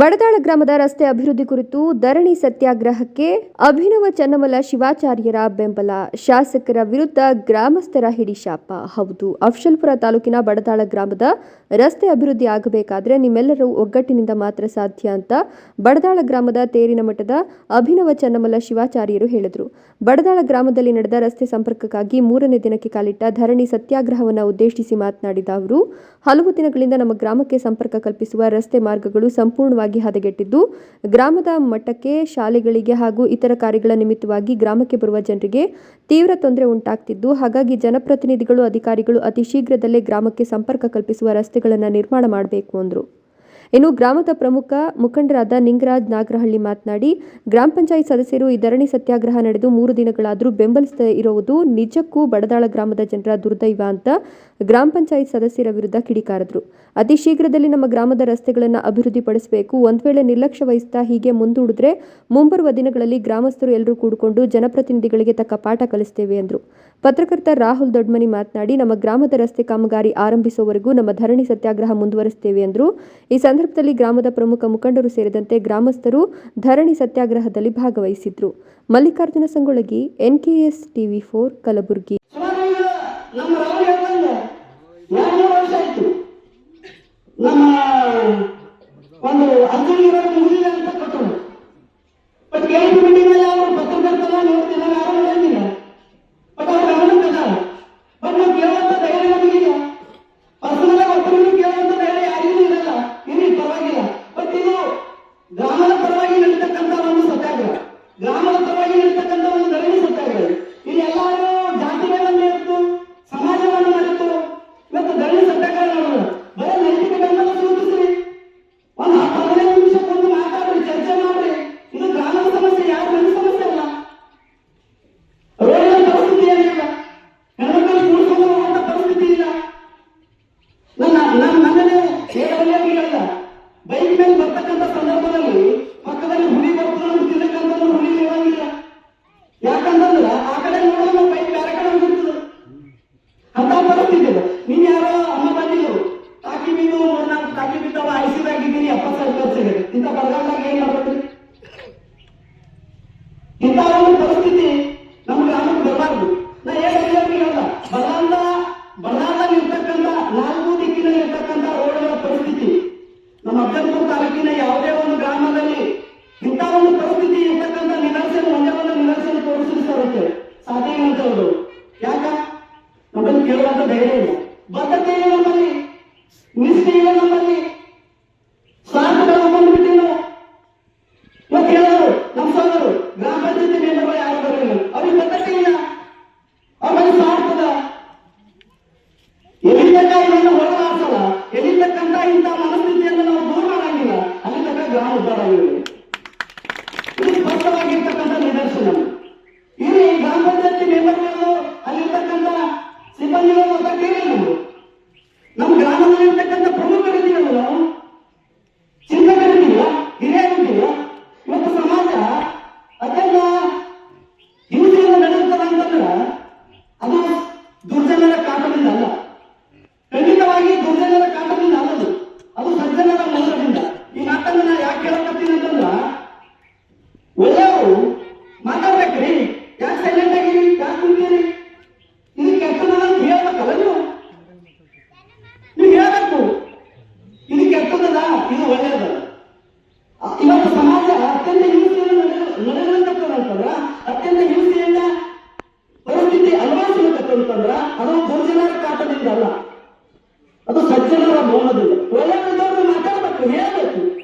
ಬಡದಾಳ ಗ್ರಾಮದ ರಸ್ತೆ ಅಭಿವೃದ್ಧಿ ಕುರಿತು ಧರಣಿ ಸತ್ಯಾಗ್ರಹಕ್ಕೆ ಅಭಿನವ ಚನ್ನಮಲ ಶಿವಾಚಾರ್ಯರ ಬೆಂಬಲ. ಶಾಸಕರ ವಿರುದ್ಧ ಗ್ರಾಮಸ್ಥರ ಹಿಡಿಶಾಪ. ಹೌದು, ಅಫ್ಷಲ್ಪುರ ತಾಲೂಕಿನ ಬಡದಾಳ ಗ್ರಾಮದ ರಸ್ತೆ ಅಭಿವೃದ್ಧಿ ಆಗಬೇಕಾದ್ರೆ ನಿಮ್ಮೆಲ್ಲರೂ ಒಗ್ಗಟ್ಟಿನಿಂದ ಮಾತ್ರ ಸಾಧ್ಯ ಅಂತ ಬಡದಾಳ ಗ್ರಾಮದ ತೇರಿನ ಮಠದ ಅಭಿನವ ಚನ್ನಮಲ ಶಿವಾಚಾರ್ಯರು ಹೇಳಿದರು. ಬಡದಾಳ ಗ್ರಾಮದಲ್ಲಿ ನಡೆದ ರಸ್ತೆ ಸಂಪರ್ಕಕ್ಕಾಗಿ ಮೂರನೇ ದಿನಕ್ಕೆ ಕಾಲಿಟ್ಟ ಧರಣಿ ಸತ್ಯಾಗ್ರಹವನ್ನು ಉದ್ದೇಶಿಸಿ ಮಾತನಾಡಿದ ಅವರು, ಹಲವು ದಿನಗಳಿಂದ ನಮ್ಮ ಗ್ರಾಮಕ್ಕೆ ಸಂಪರ್ಕ ಕಲ್ಪಿಸುವ ರಸ್ತೆ ಮಾರ್ಗಗಳು ಸಂಪೂರ್ಣವಾಗಿ ಹದಗೆಟ್ಟಿದ್ದು, ಗ್ರಾಮದ ಮಟ್ಟಕ್ಕೆ ಶಾಲೆಗಳಿಗೆ ಹಾಗೂ ಇತರ ಕಾರ್ಯಗಳ ನಿಮಿತ್ತವಾಗಿ ಗ್ರಾಮಕ್ಕೆ ಬರುವ ಜನರಿಗೆ ತೀವ್ರ ತೊಂದರೆ ಉಂಟಾಗ್ತಿದ್ದು, ಹಾಗಾಗಿ ಜನಪ್ರತಿನಿಧಿಗಳು, ಅಧಿಕಾರಿಗಳು ಅತಿ ಶೀಘ್ರದಲ್ಲೇ ಗ್ರಾಮಕ್ಕೆ ಸಂಪರ್ಕ ಕಲ್ಪಿಸುವ ರಸ್ತೆಗಳನ್ನು ನಿರ್ಮಾಣ ಮಾಡಬೇಕು ಅಂದರು. ಇನ್ನು ಗ್ರಾಮದ ಪ್ರಮುಖ ಮುಖಂಡರಾದ ನಿಂಗರಾಜ್ ನಾಗರಹಳ್ಳಿ ಮಾತನಾಡಿ, ಗ್ರಾಮ ಪಂಚಾಯತ್ ಸದಸ್ಯರು ಈ ಧರಣಿ ಸತ್ಯಾಗ್ರಹ ನಡೆದು ಮೂರು ದಿನಗಳಾದರೂ ಬೆಂಬಲಿಸದೇ ಇರುವುದು ನಿಜಕ್ಕೂ ಬಡದಾಳ ಗ್ರಾಮದ ಜನರ ದುರ್ದೈವ ಅಂತ ಗ್ರಾಮ ಪಂಚಾಯತ್ ಸದಸ್ಯರ ವಿರುದ್ಧ ಕಿಡಿಕಾರದ್ರು. ಅತಿ ಶೀಘ್ರದಲ್ಲಿ ನಮ್ಮ ಗ್ರಾಮದ ರಸ್ತೆಗಳನ್ನು ಅಭಿವೃದ್ಧಿಪಡಿಸಬೇಕು. ಒಂದು ವೇಳೆ ನಿರ್ಲಕ್ಷ್ಯ ವಹಿಸ್ತಾ ಹೀಗೆ ಮುಂದೂಡಿದ್ರೆ ಮುಂಬರುವ ದಿನಗಳಲ್ಲಿ ಗ್ರಾಮಸ್ಥರು ಎಲ್ಲರೂ ಕೂಡಿಕೊಂಡು ಜನಪ್ರತಿನಿಧಿಗಳಿಗೆ ತಕ್ಕ ಪಾಠ ಕಲಿಸ್ತೇವೆ ಎಂದರು ಪತ್ರಕರ್ತ ರಾಹುಲ್ ದೊಡ್ಮನಿ ಮಾತನಾಡಿ, ನಮ್ಮ ಗ್ರಾಮದ ರಸ್ತೆ ಕಾಮಗಾರಿ ಆರಂಭಿಸುವವರೆಗೂ ನಮ್ಮ ಧರಣಿ ಸತ್ಯಾಗ್ರಹ ಮುಂದುವರಿಸುತ್ತೇವೆ ಎಂದರು. ಈ ಸಂದರ್ಭದಲ್ಲಿ ಗ್ರಾಮದ ಪ್ರಮುಖ ಮುಖಂಡರು ಸೇರಿದಂತೆ ಗ್ರಾಮಸ್ಥರು ಧರಣಿ ಸತ್ಯಾಗ್ರಹದಲ್ಲಿ ಭಾಗವಹಿಸಿದ್ರು. Mallikarjuna Sangolagi NKS TV four, Kalaburagi. బతకయ్యమని నిశ్చయం ಅದು ಸಜ್ಜನರ ಮೌನದಿಂದ. ಒಳ್ಳೆ ಮಾತಾಡಬೇಕು ಹೇಳ್ಬೇಕು?